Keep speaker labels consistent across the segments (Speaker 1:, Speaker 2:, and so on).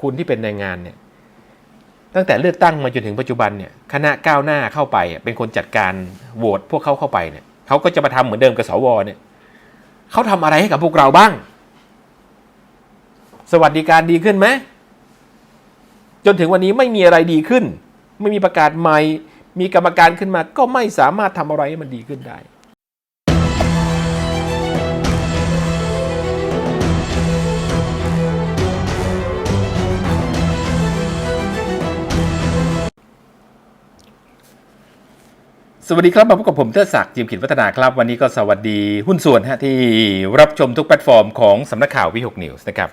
Speaker 1: คุณที่เป็นแรงงานเนี่ยตั้งแต่เลือกตั้งมาจนถึงปัจจุบันเนี่ยคณะก้าวหน้าเข้าไปเป็นคนจัดการโหวตพวกเขาเข้าไปเนี่ยเขาก็จะมาทำเหมือนเดิมกับสวเนี่ยเขาทำอะไรให้กับพวกเราบ้าง สวัสดิการดีขึ้นไหมจนถึงวันนี้ไม่มีอะไรดีขึ้น ไม่มีประกาศใหม่ มีกรรมการขึ้นมา ก็ไม่สามารถทำอะไรให้มันดีขึ้นได้ สวัสดีครับมาพบกับผมเทิดศักดิ์จิมขินวัฒนาครับ วันนี้ก็สวัสดีหุ้นส่วนฮะที่รับชมทุกแพลตฟอร์มของสำนักข่าววิหกนิวส์นะครับ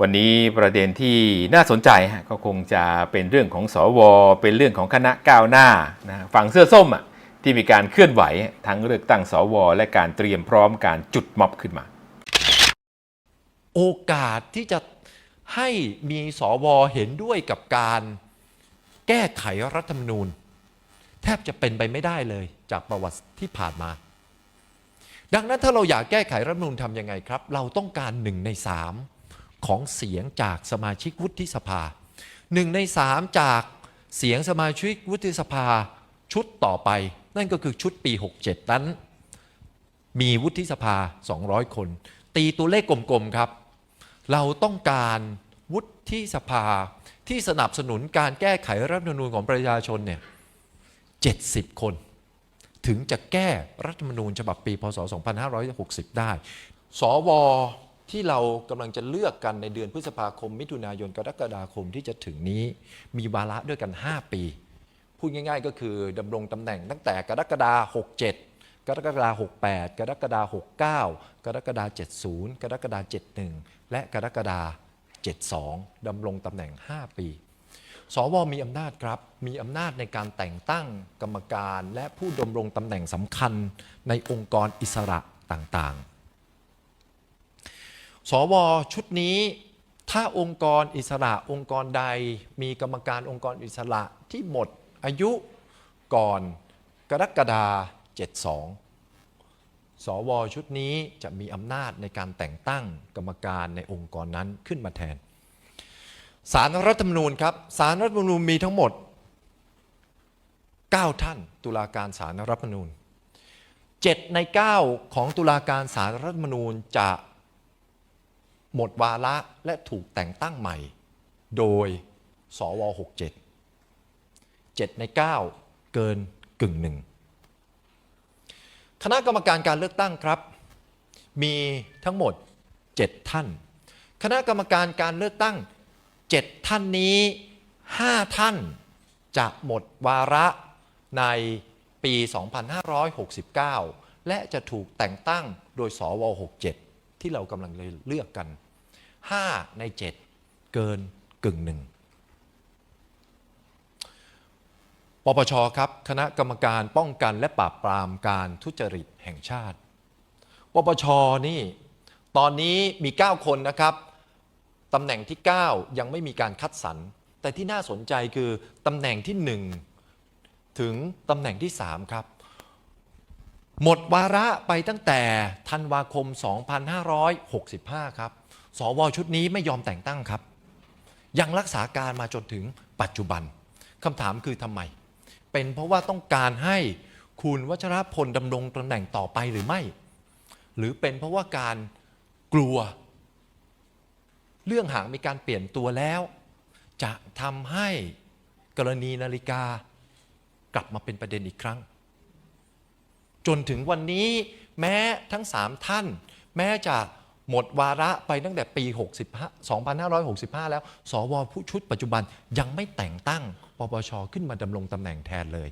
Speaker 1: วันนี้ประเด็นที่น่าสนใจฮะก็คงจะเป็นเรื่องของสวเป็นเรื่องของคณะก้าวหน้านะฝั่งเสื้อส้มอะที่มีการเคลื่อนไหวทั้งเลือกตั้งสวและการเตรียมพร้อมการจุดม็อบขึ้นมา
Speaker 2: โอกาสที่จะให้มีสวเห็นด้วยกับการแก้ไขรัฐธรรมนูญ แทบจะเป็นไปไม่ได้เลยจากประวัติที่ผ่านมา ดังนั้นถ้าเราอยากแก้ไขรัฐมนูญทำยังไงครับ เราต้องการหนึ่งในสามของเสียงจากสมาชิกวุฒิสภาหนึ่งในสามจากเสียงสมาชิกวุฒิสภาชุดต่อไป นั่นก็คือชุดปี 67 นั้น มีวุฒิสภา 200 คน ตีตัวเลขกลมๆครับ เราต้องการวุฒิสภาที่สนับสนุนการแก้ไขรัฐธรรมนูญของประชาชนเนี่ย 70 คน ถึงจะแก้รัฐธรรมนูญฉบับปี พศ 2560 ได้ สวที่เรากำลังจะเลือกกันในเดือนพฤษภาคม มิถุนายนกรกฎาคมที่จะถึงนี้ มีวาระด้วยกัน 5 ปี พูดง่าย ๆ ก็คือดำรงตำแหน่งตั้งแต่กรกฎาคม67กรกฎาคม68 กรกฎาคม69 กรกฎาคม70 กรกฎาคม71 และกรกฎาคม72 ดำรงตำแหน่ง 5 ปี สวมีอำนาจครับ มีอำนาจในการแต่งตั้งกรรมการและผู้ดำรงตำแหน่งสำคัญในองค์กรอิสระต่างๆ สวชุดนี้ถ้าองค์กรอิสระองค์กรใด มีกรรมการองค์กรอิสระที่หมดอายุก่อนกรกฎาคม72 สวชุดนี้จะมีอำนาจในการแต่งตั้งกรรมการในองค์กรนั้นขึ้นมาแทน สารรัฐธรรมนูญครับสารรัฐธรรมนูญมีทั้งหมด 9 ท่านตุลาการสารรัฐธรรมนูญ 7 ใน 9 ของตุลาการสารรัฐธรรมนูญจะหมดวาระและถูกแต่งตั้งใหม่ โดยสว67 7 ใน 9 เกินกึ่งหนึ่งคณะกรรมการการเลือกตั้งครับ มีทั้งหมด 7 ท่าน คณะกรรมการการเลือกตั้ง 7 ท่านนี้ 5 ท่านจะหมดวาระในปี 2569 และจะถูกแต่งตั้งโดยสว 67 ที่เรากำลังเลือกกัน 5 ใน 7 เกินกึ่งหนึ่งปปชครับคณะกรรมการป้องกันและปราบปรามการทุจริตแห่งชาติ ปปชนี่ ตอนนี้มี 9 คนนะครับ ตำแหน่งที่ 9 ยังไม่มีการคัดสรร แต่ที่น่าสนใจคือตำแหน่งที่ 1 ถึงตำแหน่งที่ 3 ครับ หมดวาระไปตั้งแต่ธันวาคม 2565 ครับ สวชุดนี้ไม่ยอมแต่งตั้งครับ ยังรักษาการมาจนถึงปัจจุบันคำถามคือทำไม เป็นเพราะว่าต้องการให้คุณวัชรพลดำรงตำแหน่งต่อไปหรือไม่ หรือเป็นเพราะว่าการกลัว เรื่องหากมีการเปลี่ยนตัวแล้ว จะทำให้กรณีนาฬิกากลับมาเป็นประเด็นอีกครั้ง จนถึงวันนี้แม้ทั้ง3ท่าน แม้จะหมดวาระไปตั้งแต่ปี 65 2565 แล้ว สวผู้ชุดปัจจุบันยังไม่แต่งตั้งปปชขึ้นมาดำรงตำแหน่งแทนเลย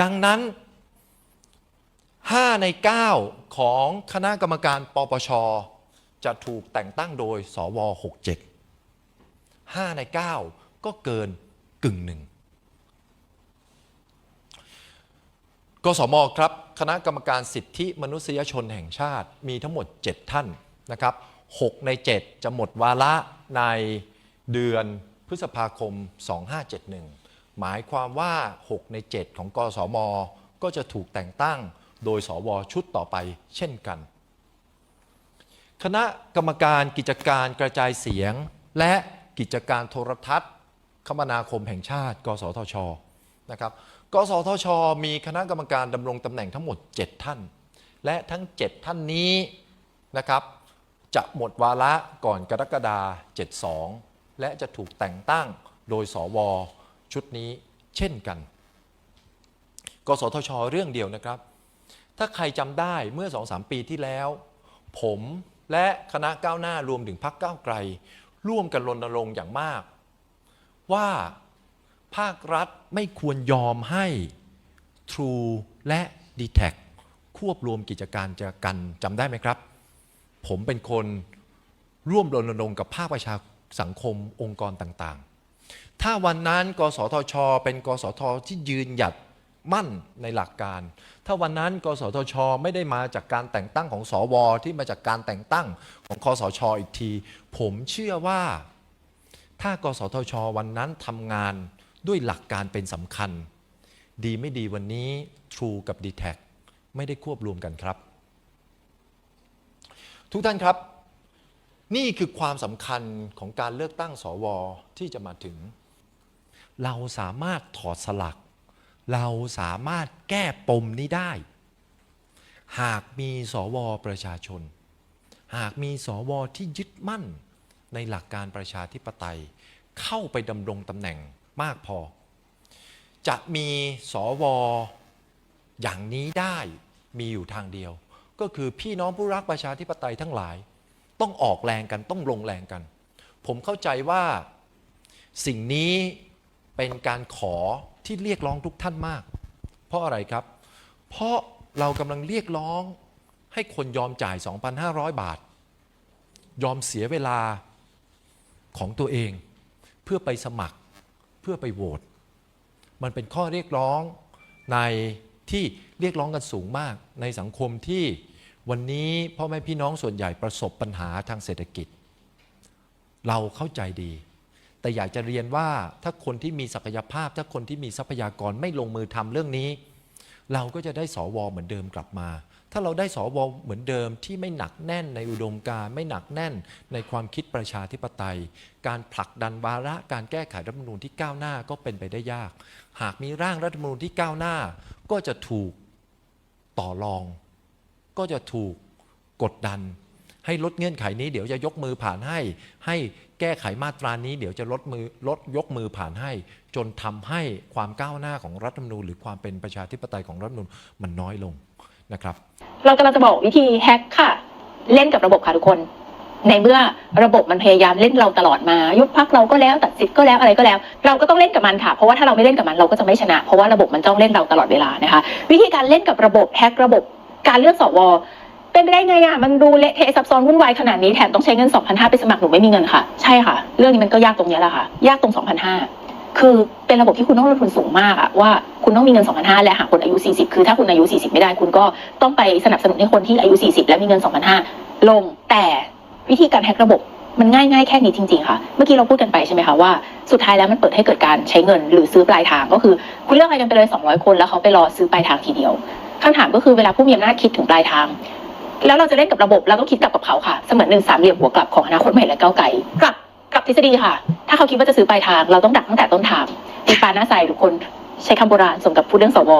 Speaker 2: ดังนั้น 5 ใน 9 ของคณะกรรมการปปช จะถูกแต่งตั้งโดยสว67 5 ใน 9 ก็เกินกึ่งหนึ่งกสมครับคณะกรรมการสิทธิมนุษยชนแห่งชาติมีทั้งหมด 7 ท่านนะครับ6ใน 7 จะหมดวาระในเดือนพฤษภาคม 2571 หมายความว่า 6 ใน 7 ของกสม ก็จะถูกแต่งตั้งโดยสวชุดต่อไปเช่นกัน คณะกรรมการกิจการกระจายเสียง และกิจการโทรทัศน์ คมนาคมแห่งชาติ กสทชนะครับกสทช มีคณะกรรมการดำรงตำแหน่งทั้งหมด 7 ท่าน และทั้ง 7 ท่านนี้นะครับจะหมดวาระก่อนกรกฎา72 และจะถูกแต่งตั้งโดยสวชุดนี้เช่นกัน กสทช เรื่องเดียวนะครับ ถ้าใครจำได้เมื่อ 2-3 ปีที่แล้ว ผม และคณะก้าวหน้ารวมถึงพักก้าวไกล ร่วมกันรณรงค์อย่างมาก ว่าภาครัฐไม่ควรยอมให้ True และ d t แทควบรวมกิจการจะกันจำได้ไหมครับ ผมเป็นคนร่วมรณรงค์กับภาคประชาสังคมองค์กรต่างๆ ถ้าวันนั้น กสทช เป็นกสทที่ยืนหยัด มั่นในหลักการ ถ้าวันนั้น กสทช ไม่ได้มาจากการแต่งตั้งของสวที่มาจากการแต่งตั้งของคอสชอีกที ผมเชื่อว่า ถ้ากสทช วันนั้นทำงานด้วยหลักการเป็นสำคัญ ดีไม่ดีวันนี้ True กับ d t แทไม่ได้ควบรวมกันครับ ทุกท่านครับ นี่คือความสำคัญของการเลือกตั้งสวที่จะมาถึง เราสามารถถอดสลัก เราสามารถแก้ปมนี้ได้ หากมีสวประชาชน หากมีสวที่ยึดมั่นในหลักการประชาธิปไตย เข้าไปดำรงตำแหน่งมากพอ จะมีสวอย่างนี้ได้มีอยู่ทางเดียว ก็คือพี่น้องผู้รักประชาธิปไตยทั้งหลาย ต้องออกแรงกันต้องลงแรงกัน ผมเข้าใจว่าสิ่งนี้เป็นการขอ ที่เรียกร้องทุกท่านมาก เพราะอะไรครับ เพราะเรากำลังเรียกร้องให้คนยอมจ่าย 2,500 บาท ยอมเสียเวลาของตัวเอง เพื่อไปสมัครเพื่อไปโหวตมันเป็นข้อเรียกร้องในที่เรียกร้องกันสูงมากในสังคมที่วันนี้พ่อแม่พี่น้องส่วนใหญ่ประสบปัญหาทางเศรษฐกิจ เราเข้าใจดี แต่อยากจะเรียนว่าถ้าคนที่มีศักยภาพ ถ้าคนที่มีทรัพยากรไม่ลงมือทำเรื่องนี้ เราก็จะได้สวเหมือนเดิมกลับมา ถ้าเราได้สวเหมือนเดิมที่ไม่หนักแน่นในอุดมการไม่หนักแน่นในความคิดประชาธิปไตย การผลักดันวาระการแก้ไขรัฐธรรมนูญที่ก้าวหน้าก็เป็นไปได้ยาก หากมีร่างรัฐธรรมนูญที่ก้าวหน้า ก็จะถูกต่อรอง ก็จะถูกกดดันให้ลดเงื่อนไขนี้เดี๋ยวจะยกมือผ่านให้ให้ แก้ไขมาตรานี้เดี๋ยวจะลดมือลดยกมือผ่านให้ จนทำให้ความก้าวหน้าของรัฐธรรมนูญหรือความเป็นประชาธิปไตยของรัฐธรรมนูญมันน้อยลงนะครับ
Speaker 3: เรากำลังจะบอกวิธีแฮกค่ะ เล่นกับระบบค่ะทุกคน ในเมื่อระบบมันพยายามเล่นเราตลอดมา ยุบพักเราก็แล้วตัดสิทธิ์ก็แล้วอะไรก็แล้ว เราก็ต้องเล่นกับมันค่ะเพราะว่าถ้าเราไม่เล่นกับมันเราก็จะไม่ชนะ เพราะว่าระบบมันจ้องเล่นเราตลอดเวลานะคะ วิธีการเล่นกับระบบแฮกระบบการเลือกสว เป็นไปได้ไงอะมันดูเละเทะซับซ้อนวุ่นวายขนาดนี้แถมต้องใช้เงิน 2,500ไปสมัครหนูไม่มีเงินค่ะ ใช่ค่ะ เรื่องนี้มันก็ยากตรงนี้แหละค่ะ ยากตรง2,500คือเป็นระบบที่คุณต้องลงทุนสูงมากอะว่าคุณต้องมีเงิน 2,500และหาคนอายุ 40 คือถ้าคุณอายุ 40 ไม่ได้ คุณก็ต้องไปสนับสนุนให้คนที่อายุ 40 และมีเงิน 2,500 ลงแต่วิธีการแฮกระบบมันง่ายๆแค่นี้จริง ๆ ค่ะ เมื่อกี้เราพูดกันไปใช่ไหมคะว่าสุดท้ายแล้วมันเปิดให้เกิดการใช้เงินหรือซื้อปลายทางก็คือ คุณเลือกอะไรกันไปเลย 200 คนแล้วเขาไปรอซื้อปลายทางทีเดียวคำถามก็คือเวลาผู้มีอำนาจคิดถึงปลายทาง แล้วเราจะเล่นกับระบบเราต้องคิดกลับกับเขาค่ะ เสมือนหนึ่งสามเหลี่ยมหัวกลับของอนาคตใหม่และก้าวไกลกลับกลับทฤษฎีค่ะ ถ้าเขาคิดว่าจะซื้อปลายทาง เราต้องดักตั้งแต่ต้นทางตีปลาหน้าใสทุกคนใช้คำโบราณสมกับพูดเรื่องสว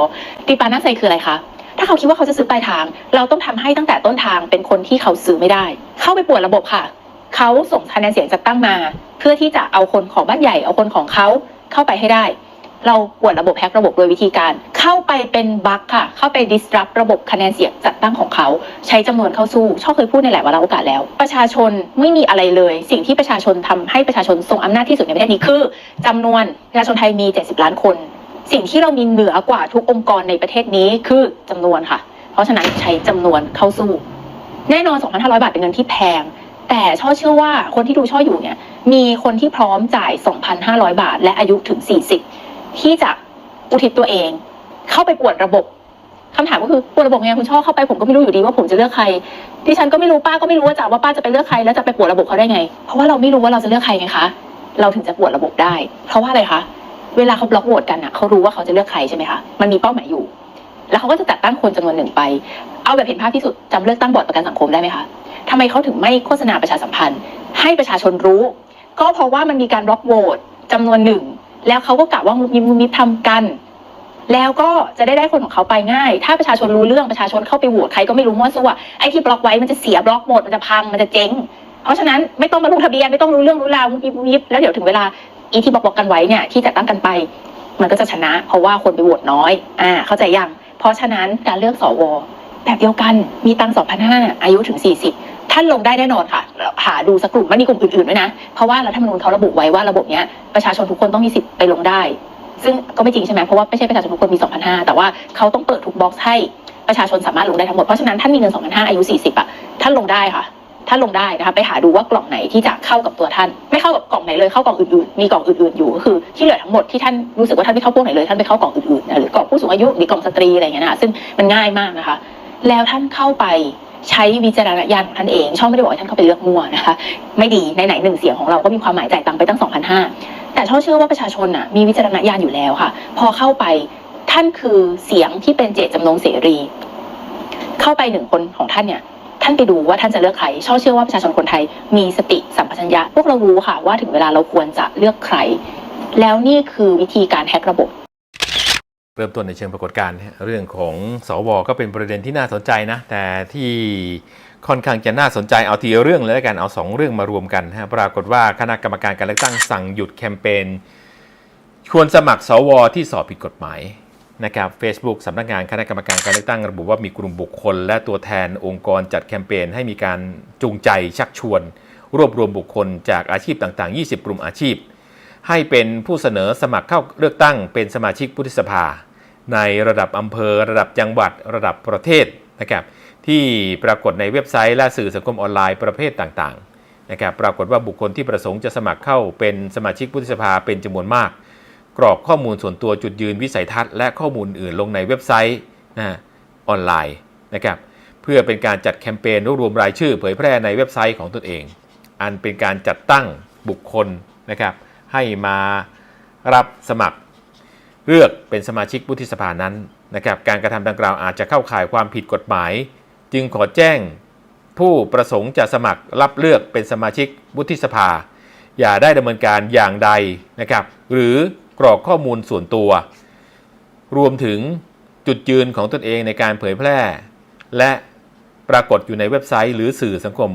Speaker 3: ตีปลาหน้าใสคืออะไรคะถ้าเขาคิดว่าเขาจะซื้อปลายทาง เราต้องทำให้ตั้งแต่ต้นทางเป็นคนที่เขาซื้อไม่ได้ เข้าไปปวนระบบค่ะ เขาส่งคะแนนเสียงจัดตั้งมา เพื่อที่จะเอาคนของบ้านใหญ่เอาคนของเขาเข้าไปให้ได้ เราปวดระบบแฮกระบบโดยวิธีการเข้าไปเป็นบั๊กค่ะ เข้าไป disrupt ระบบคะแนนเสียงจัดตั้งของเขา ใช้จำนวนเข้าสู้ ชอบเคยพูดในหลายวาระโอกาสแล้ว ประชาชนไม่มีอะไรเลย สิ่งที่ประชาชนทำให้ประชาชนทรงอำนาจที่สุดในประเทศนี้คือจำนวนประชาชนไทยมี 70 ล้านคน สิ่งที่เรามีเหนือกว่าทุกองค์กรในประเทศนี้คือจำนวนค่ะ เพราะฉะนั้นใช้จำนวนเข้าสู้ แน่นอน 2,500 บาทเป็นเงินที่แพงแต่ช่อเชื่อว่าคนที่ดูช่ออยู่เนี่ยมีคนที่พร้อมจ่าย 2,500 บาท และอายุถึง 40 ที่จะอุทิศตัวเอง เข้าไปปวดระบบคำถามก็คือปวดระบบไงคุณช่อเข้าไปผมก็ไม่รู้อยู่ดีว่าผมจะเลือกใครดิฉันก็ไม่รู้ป้าก็ไม่รู้ว่าจะว่าป้าจะไปเลือกใครแล้วจะไปปวดระบบเขาได้ไง เพราะว่าเราไม่รู้ว่าเราจะเลือกใครไงคะเราถึงจะปวดระบบได้ เพราะว่าอะไรคะเวลาเขาบล็อกโหวตกันอะเขารู้ว่าเขาจะเลือกใครใช่ไหมคะมันมีเป้าหมายอยู่ แล้วเขาก็จะจัดตั้งคนจำนวนหนึ่งไป เอาแบบเห็นภาพที่สุดจำเลือกตั้งบอร์ดประกันสังคมได้ไหมคะทำไมเขาถึงไม่โฆษณาประชาสัมพันธ์ ให้ประชาชนรู้ ก็เพราะว่ามันมีการบล็อกโหวตจำนวนหนึ่ง แล้วเขาก็กะว่ามุมยิมมุมยิบทำกัน แล้วก็จะได้ได้คนของเขาไปง่าย ถ้าประชาชนรู้เรื่องประชาชนเข้าไปโหวตใครก็ไม่รู้มั่วซั่วไอ้ที่บล็อกไว้มันจะเสียบล็อกหมดมันจะพังมันจะเจ๊ง เพราะฉะนั้นไม่ต้องมาลงทะเบียนไม่ต้องรู้เรื่องรู้ราวมุมยิบมุมยิบแล้วเดี๋ยวถึงเวลาอีที่บล็อกกันไว้เนี่ยที่จัดตั้งกันไป มันก็จะชนะ เพราะว่าคนไปโหวตน้อย อ่า เข้าใจยังเพราะฉะนั้นการเลือกสวแบบเดียวกันมีตัง2,500อายุถึง40 ท่านลงได้แน่นอนค่ะ หาดูสักกลุ่มมันมีกลุ่มอื่นๆด้วยนะ เพราะว่ารัฐธรรมนูญเขาระบุไว้ว่าระบบเนี้ยประชาชนทุกคนต้องมีสิทธิ์ไปลงได้ ซึ่งก็ไม่จริงใช่ไหมเพราะว่าไม่ใช่ประชาชนทุกคนมี 2,500 แต่ว่าเขาต้องเปิดทุกบ็อกซ์ให้ประชาชนสามารถลงได้ทั้งหมด เพราะฉะนั้นท่านมีเงิน 2,500 อายุ 40อะท่านลงได้ค่ะท่านลงได้นะคะไปหาดูว่ากล่องไหนที่จะเข้ากับตัวท่าน ไม่เข้ากับกล่องไหนเลยเข้ากล่องอื่นๆมีกล่องอื่นๆอยู่ก็คือที่เหลือทั้งหมดที่ท่านรู้สึกว่าท่านไม่เข้าพวกไหนเลยท่านไปเข้ากล่องอื่นๆหรือกล่องผู้สูงอายุหรือกล่องสตรีอะไรอย่างเงี้ยนะคะซึ่งมันง่ายมากนะคะ แล้วท่านเข้าไป ใช้วิจารณญาณของท่านเอง ช่องไม่ได้บอกให้ท่านเข้าไปเลือกมั่วนะคะ ไม่ดีในไหนหนึ่งเสียงของเราก็มีความหมายจ่ายตังค์ไปตั้ง 2,500 แต่ช่อเชื่อว่าประชาชนน่ะมีวิจารณญาณอยู่แล้วค่ะ พอเข้าไปท่านคือเสียงที่เป็นเจตจำนงเสรี เข้าไปหนึ่งคนของท่านเนี่ยท่านไปดูว่าท่านจะเลือกใครช่อเชื่อว่าประชาชนคนไทยมีสติสัมปชัญญะ พวกเรารู้ค่ะว่าถึงเวลาเราควรจะเลือกใคร แล้วนี่คือวิธีการแฮกระบบ
Speaker 1: เริ่มต้นในเชิงปรากฏการณ์เรื่องของสวก็เป็นประเด็นที่น่าสนใจนะ แต่ที่ค่อนข้างจะน่าสนใจเอาทีเรื่องเลยแล้วกันเอาสองเรื่องมารวมกันนะฮะปรากฏว่าคณะกรรมการการเลือกตั้งสั่งหยุดแคมเปญชวนสมัครสวที่สอบผิดกฎหมายนะครับ Facebook สำนักงานคณะกรรมการการเลือกตั้งระบุว่ามีกลุ่มบุคคล และตัวแทนองค์กรจัดแคมเปญให้มีการจูงใจชักชวน รวบรวมบุคคลจากอาชีพต่าง ๆ 20 กลุ่มอาชีพ ให้เป็นผู้เสนอสมัครเข้าเลือกตั้งเป็นสมาชิกวุฒิสภา ในระดับอำเภอ ระดับจังหวัดระดับประเทศนะครับที่ปรากฏในเว็บไซต์และสื่อสังคมออนไลน์ประเภทต่างๆนะครับปรากฏว่าบุคคลที่ประสงค์จะสมัครเข้าเป็นสมาชิกวุฒิสภาเป็นจำนวนมาก กรอกข้อมูลส่วนตัวจุดยืนวิสัยทัศน์และข้อมูลอื่นลงในเว็บไซต์นะออนไลน์นะครับเพื่อเป็นการจัดแคมเปญรวบรวมรายชื่อ เผยแพร่ในเว็บไซต์ของตนเอง อันเป็นการจัดตั้งบุคคลนะครับ ให้มารับสมัครเลือกเป็นสมาชิกวุฒิสภานั้นนะครับการกระทำดังกล่าวอาจจะเข้าข่ายความผิดกฎหมาย จึงขอแจ้งผู้ประสงค์จะสมัครรับเลือกเป็นสมาชิกวุฒิสภา อย่าได้ดำเนินการอย่างใดนะครับหรือกรอกข้อมูลส่วนตัว รวมถึงจุดยืนของตนเองในการเผยแพร่ และปรากฏอยู่ในเว็บไซต์ หรือสื่อสังคม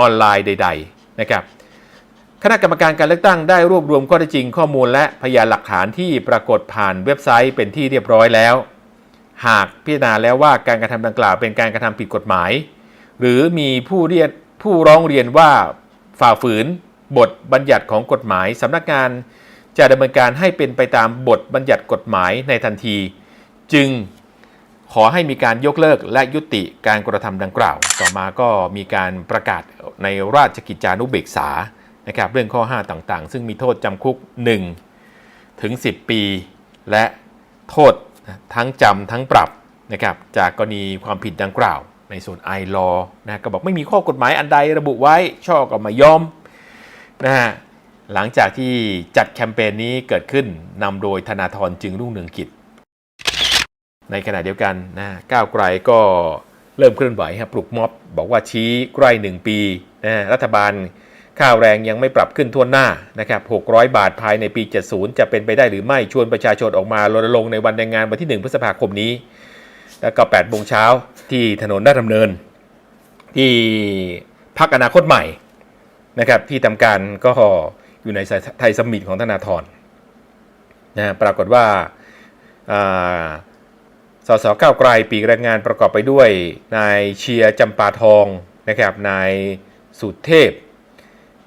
Speaker 1: ออนไลน์ใด ๆ นะครับ คณะกรรมการการเลือกตั้งได้รวบรวมข้อเท็จจริงข้อมูลและพยานหลักฐานที่ปรากฏผ่านเว็บไซต์เป็นที่เรียบร้อยแล้ว หากพิจารณาแล้วว่าการกระทำดังกล่าวเป็นการกระทำผิดกฎหมาย หรือมีผู้เรียนผู้ร้องเรียนว่าฝ่าฝืน บทบัญญัติของกฎหมายสำนักงานจะดำเนินการให้เป็นไปตามบทบัญญัติกฎหมายในทันที จึงขอให้มีการยกเลิกและยุติการกระทำดังกล่าว ต่อมาก็มีการประกาศในราชกิจจานุเบกษา นะครับเรื่องข้อ 5 ต่างๆ ซึ่งมีโทษจำคุก 1 ถึง 10 ปี และโทษทั้งจำทั้งปรับนะครับจากกรณีความผิดดังกล่าว ในส่วนไอรอนะก็บอกไม่มีข้อกฎหมายอันใดระบุไว้ช่อก็มายอมนะฮะหลังจากที่จัดแคมเปญนี้เกิดขึ้นนำโดยธนาธรจึงรุ่งเรืองกิจ ในขณะเดียวกันนะก้าวไกลก็เริ่มเคลื่อนไหวครับปลุกม็อบ บอกว่าชี้ใกล้1ปีนะรัฐบาล ค่าแรงยังไม่ปรับขึ้นทั่วหน้านะครับ 600 บาทภายในปี 70 จะเป็นไปได้หรือไม่ ชวนประชาชนออกมารณรงค์ในวันแรงงานวันที่ 1 พฤษภาคมนี้ แล้วก็8โมงเช้าที่ถนนราชดำเนิน ที่พักอนาคตใหม่นะครับที่ทำการก็อยู่ในไทยสมิตของธนาธรนะปรากฏว่าอ่าสสก้าวไกลปีกแรงงานประกอบไปด้วยนายเชียร์จำปาทองนะครับนายสุเทพ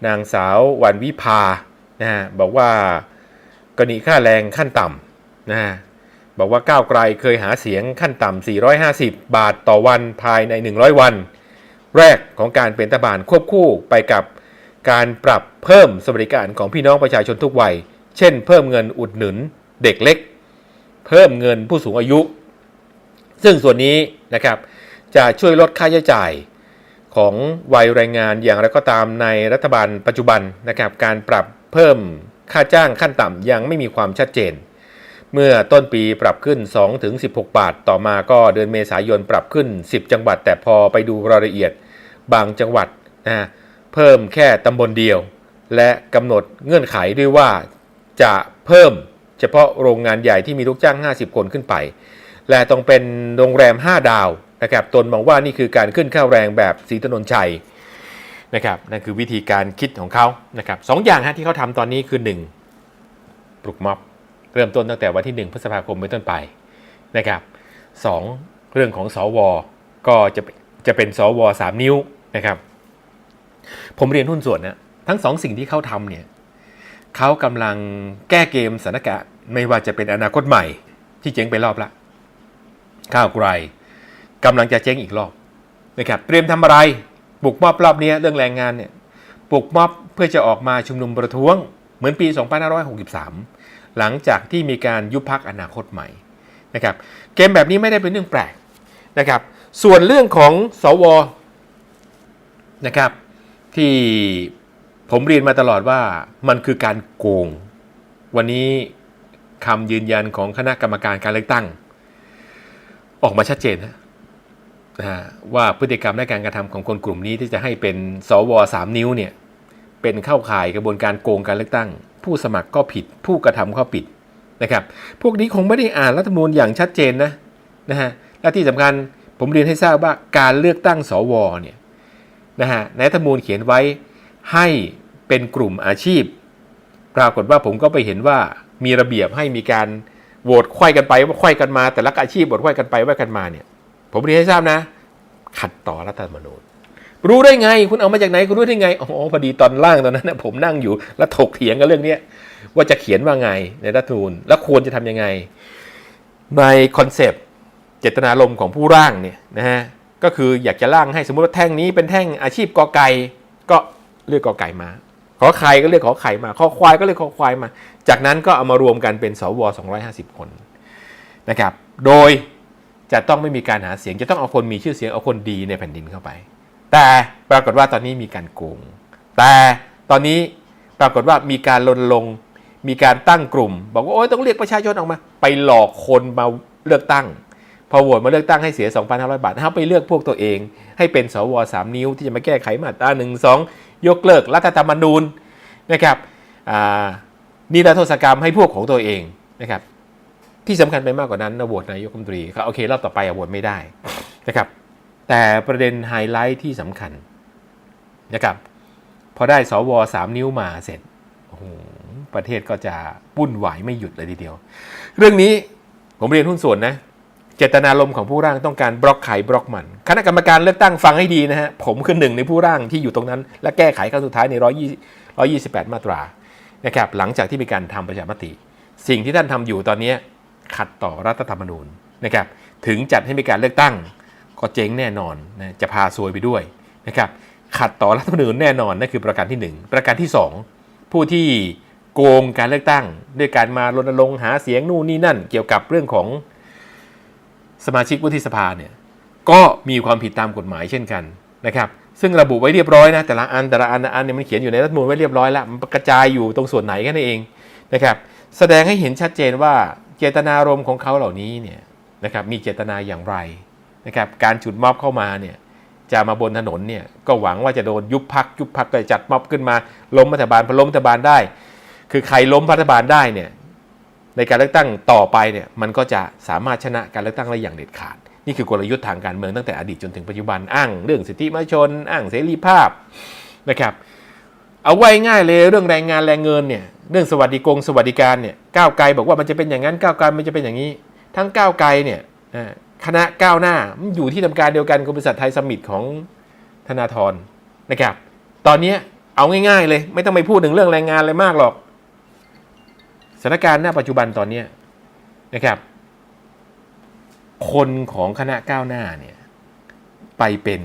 Speaker 1: นางสาววันวิภานะฮะบอกว่ากรณีค่าแรงขั้นต่ำนะฮะบอกว่าก้าวไกลเคยหาเสียงขั้นต่ำ 450 บาทต่อวันภายใน 100 วัน แรกของการเป็นรัฐบาลควบคู่ไปกับการปรับเพิ่มสวัสดิการของพี่น้องประชาชนทุกวัย เช่น เพิ่มเงินอุดหนุนเด็กเล็ก เพิ่มเงินผู้สูงอายุ ซึ่งส่วนนี้นะครับจะช่วยลดค่าใช้จ่าย ของวัยแรงงานอย่างไรก็ตามในรัฐบาลปัจจุบันนะครับการปรับเพิ่มค่าจ้างขั้นต่ำยังไม่มีความชัดเจน เมื่อต้นปีปรับขึ้น 2-16 บาท ต่อมาก็เดือนเมษายนปรับขึ้น 10 จังหวัด แต่พอไปดูรายละเอียดบางจังหวัดนะเพิ่มแค่ตำบลเดียว และกำหนดเงื่อนไขด้วยว่าจะเพิ่มเฉพาะโรงงานใหญ่ที่มีลูกจ้าง 50 คนขึ้นไป และต้องเป็นโรงแรม 5 ดาว นะครับตนมองว่านี่คือการขึ้นค่าแรงแบบสีถนนชัยนะครับนั่นคือวิธีการคิดของเขานะครับสองอย่างฮะที่เขาทำตอนนี้คือ 1 ปลุกม็อบ เริ่มต้นตั้งแต่วันที่ 1 พฤษภาคมเป็นต้นไปนะครับสองเรื่องของสวก็จะจะเป็นสวสามนิ้วนะครับ ผมเรียนหุ้นส่วนนะทั้งสองสิ่งที่เขาทำเนี่ยเขากำลังแก้เกมสถานการณ์ไม่ว่าจะเป็นอนาคตใหม่ที่เจ๊งไปรอบละข้าวไกล กำลังจะเจ๊งอีกรอบนะครับเตรียมทำอะไรบุกมอบรอบนี้เรื่องแรงงานเนี่ยบุกมอบเพื่อจะออกมาชุมนุมประท้วง เหมือนปี 2563 หลังจากที่มีการยุบพักอนาคตใหม่นะครับเกมแบบนี้ไม่ได้เป็นเรื่องแปลกนะครับส่วนเรื่องของสวนะครับที่ผมเรียนมาตลอดว่ามันคือการโกง วันนี้คำยืนยันของคณะกรรมการการเลือกตั้ง ออกมาชัดเจนนะ นะฮะว่าพฤติกรรมและการกระทำของคนกลุ่มนี้ที่จะให้เป็นสวสามนิ้วเนี่ยเป็นเข้าข่ายกระบวนการโกงการเลือกตั้ง ผู้สมัครก็ผิด ผู้กระทำก็ผิดนะครับ พวกนี้คงไม่ได้อ่านรัฐธรรมนูญอย่างชัดเจนนะนะฮะและที่สำคัญผมเรียนให้ทราบว่าการเลือกตั้งสวเนี่ยนะฮะในรัฐธรรมนูญเขียนไว้ให้เป็นกลุ่มอาชีพ ปรากฏว่าผมก็ไปเห็นว่ามีระเบียบให้มีการโหวตไขว้กันไปว่าไขว้กันมา แต่ละอาชีพโหวตไขว้กันไปไขว้กันมาเนี่ย ผมเรียนให้ทราบนะ ขัดต่อรัฐธรรมนูญรู้ได้ไง คุณเอามาจากไหนคุณรู้ได้ไงอ๋อพอดีตอนล่างตอนนั้นนะผมนั่งอยู่แล้วถกเถียงกันเรื่องเนี้ยว่าจะเขียนว่าไงในรัฐธรรมนูญแล้วควรจะทำยังไง ในคอนเซปต์เจตนารมณ์ของผู้ร่างเนี่ยนะฮะก็คืออยากจะร่างให้สมมติว่าแท่งนี้เป็นแท่งอาชีพกอไก่ก็เลือกกอไก่มา ขอไข่ก็เลือกขอไข่มาขอควายก็เลือกขอควายมา จากนั้นก็เอามารวมกันเป็นสว 250 คนนะครับ โดย จะต้องไม่มีการหาเสียง จะต้องเอาคนมีชื่อเสียงเอาคนดีในแผ่นดินเข้าไป แต่ปรากฏว่าตอนนี้มีการโกง แต่ตอนนี้ปรากฏว่ามีการรณรงมีการตั้งกลุ่ม บอกว่าโอ๊ยต้องเรียกประชาชนออกมา ไปหลอกคนมาเลือกตั้ง พอโหวตมาเลือกตั้งให้เสีย 2,500 บาทเขาไปเลือกพวกตัวเอง ให้เป็นสว3นิ้วที่จะมาแก้ไขมาตรา1 2ยกเลิกรัฐธรรมนูญนะครับอ่านิรโทษกรรมให้พวกของตัวเองนะครับ ที่สำคัญไปมากกว่านั้นนะโหวตนายกรัฐมนตรีเขาโอเครอบต่อไปอโหวตไม่ได้นะครับแต่ประเด็นไฮไลท์ที่สำคัญนะครับพอได้สวสามนิ้วมาเสร็จโอ้โหประเทศก็จะวุ่นวายไม่หยุดเลยทีเดียว เรื่องนี้ผมเรียนหุ้นส่วนนะเจตนารมณ์ของผู้ร่างต้องการบล็อกไขบล็อกมัน คณะกรรมการเลือกตั้งฟังให้ดีนะฮะ ผมคือหนึ่งในผู้ร่างที่อยู่ตรงนั้น และแก้ไขครั้งสุดท้ายใน 120 128 มาตรานะครับหลังจากที่มีการทำประชามติ สิ่งที่ท่านทำอยู่ตอนนี้ ขัดต่อรัฐธรรมนูญนะครับถึงจัดให้มีการเลือกตั้งก็เจ๊งแน่นอนนะจะพาซวยไปด้วยนะครับขัดต่อรัฐธรรมนูญแน่นอนนั่นคือประการที่หนึ่งประการที่สองผู้ที่โกงการเลือกตั้ง ด้วยการมารณรงค์หาเสียงนู่นนี่นั่น เกี่ยวกับเรื่องของสมาชิกวุฒิสภาเนี่ยก็มีความผิดตามกฎหมายเช่นกันนะครับซึ่งระบุไว้เรียบร้อยนะแต่ละอันแต่ละอันอันเนี่ยมันเขียนอยู่ในรัฐมนูญไว้เรียบร้อยแล้วมันกระจายอยู่ตรงส่วนไหนแค่นั้นเองนะครับแสดงให้เห็นชัดเจนว่า เจตนารมณ์ของเขาเหล่านี้เนี่ยนะครับมีเจตนาอย่างไรนะครับการฉุดม็อบเข้ามาเนี่ยจะมาบนถนนเนี่ยก็หวังว่าจะโดนยุบพักยุบพักก็จัดม็อบขึ้นมาล้มรัฐบาลพอล้มรัฐบาลได้ คือใครล้มรัฐบาลได้เนี่ยในการเลือกตั้งต่อไปเนี่ยมันก็จะสามารถชนะการเลือกตั้งได้อย่างเด็ดขาด นี่คือกลยุทธ์ทางการเมืองตั้งแต่อดีตจนถึงปัจจุบันอ้างเรื่องสิทธิมนุษยชนอ้างเสรีภาพนะครับเอาไว้ง่ายเลยเรื่องแรงงานแรงเงินเนี่ย เรื่องสวัสดิกงสวัสดิการเนี่ยก้าวไกลบอกว่ามันจะเป็นอย่างนั้นก้าวไกลมันจะเป็นอย่างนี้ ทั้งก้าวไกลเนี่ยคณะก้าวหน้ามันอยู่ที่ทำการเดียวกันกับบริษัทไทยสมิตของธนาธรนะครับ ตอนนี้เอาง่ายๆเลย ไม่ต้องไปพูดถึงเรื่องแรงงานเลยมากหรอกสถานการณ์ณปัจจุบันตอนนี้นะครับ คนของคณะก้าวหน้าเนี่ยไปเป็น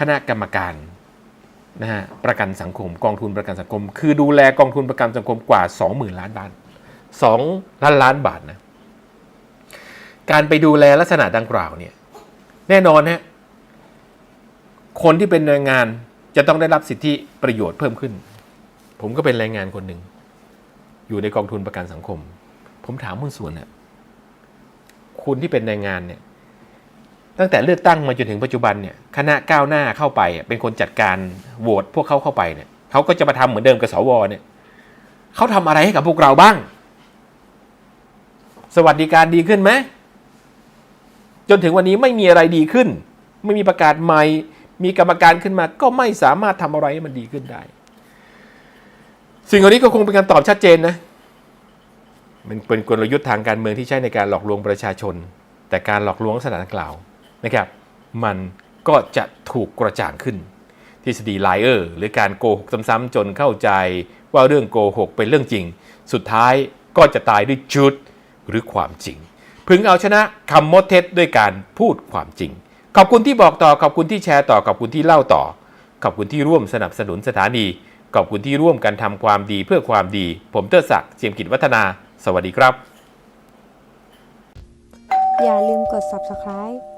Speaker 1: คณะกรรมการ นะฮะประกันสังคม กองทุนประกันสังคม คือดูแลกองทุนประกันสังคมกว่า 20,000 ล้านบาท2ล้านล้านบาทนะการไปดูแลลักษณะดังกล่าวเนี่ยแน่นอนฮะคนที่เป็นแรงงานจะต้องได้รับสิทธิประโยชน์เพิ่มขึ้น ผมก็เป็นแรงงานคนหนึ่ง อยู่ในกองทุนประกันสังคม ผมถามหุ้นส่วนเนี่ยคุณที่เป็นแรงงานเนี่ย ตั้งแต่เลือกตั้งมาจนถึงปัจจุบันเนี่ยคณะก้าวหน้าเข้าไปเป็นคนจัดการโหวตพวกเขาเข้าไปเนี่ยเขาก็จะมาทำเหมือนเดิมกับสวเนี่ยเขาทำอะไรให้กับพวกเราบ้าง สวัสดิการดีขึ้นไหมจนถึงวันนี้ไม่มีอะไรดีขึ้น ไม่มีประกาศใหม่มีกรรมการขึ้นมา ก็ไม่สามารถทำอะไรให้มันดีขึ้นได้ สิ่งเหล่านี้ก็คงเป็นการตอบชัดเจนนะมันเป็นกลยุทธ์ทางการเมืองที่ใช้ในการหลอกลวงประชาชน แต่การหลอกลวงลักษณะดังกล่าว นะครับมันก็จะถูกกระจ่างขึ้น ทฤษฎีไลเออร์หรือการโกหกซ้ำๆจนเข้าใจว่าเรื่องโกหกเป็นเรื่องจริง สุดท้ายก็จะตายด้วยจุดหรือความจริง พึงเอาชนะคำมดเท็จด้วยการพูดความจริง ขอบคุณที่บอกต่อขอบคุณที่แชร์ต่อขอบคุณที่เล่าต่อ ขอบคุณที่ร่วมสนับสนุนสถานี ขอบคุณที่ร่วมกันทำความดีเพื่อความดี ผมเตอร์ศักดิ์เจียมกิจวัฒนา สวัสดีครับ
Speaker 4: อย่าลืมกด subscribe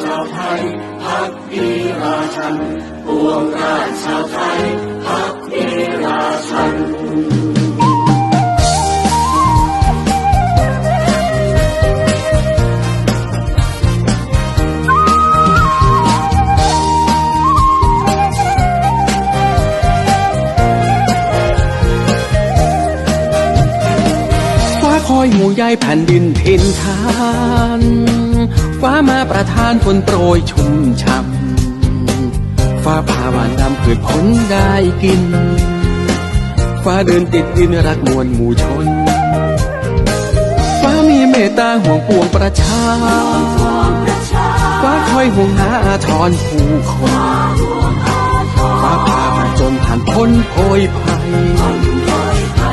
Speaker 5: ชาวไทยพักดีราชันปวงราชชาวไทย คอยหมู่ใยแผ่นดินเทนทานฟ้ามาประทานฝนโปรยชุ่มช่ำฟ้าพาหวานนำพืชผลได้กิน ฟ้าเดินติดดินรักมวลหมู่ชน ฟ้ามีเมตตาห่วงปวงประชา ฟ้าคอยห่วงหาอาทรผู้คน ฟ้าพามาจนผ่านพ้นโพยภัย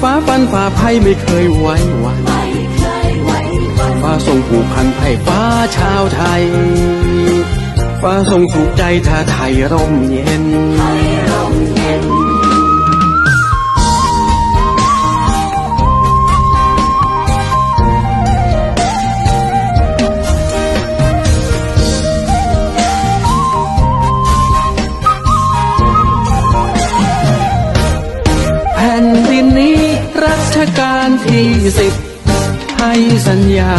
Speaker 5: ฟ้าฟันฝ่าภัยไม่เคยไว้วันฟ้าทรงผูกพันไผ่ฟ้าชาวไทย ฟ้าทรงสุขใจถ้าไทยร่มเย็น ที่สิบให้สัญญา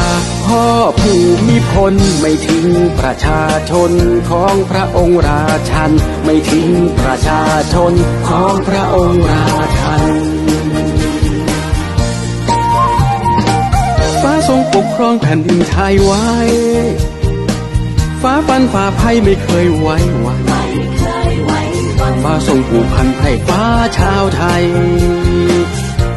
Speaker 5: พ่อผู้มีพลไม่ทิ้งประชาชนของพระองค์ราชัน ไม่ทิ้งประชาชนของพระองค์ราชันฟ้าทรงปกครองแผ่นดินไทยไว้ ฟ้าฟันฝ่าภัยไม่เคยไว้วันฟ้าทรงผูกพันไผ่ฟ้าชาวไทย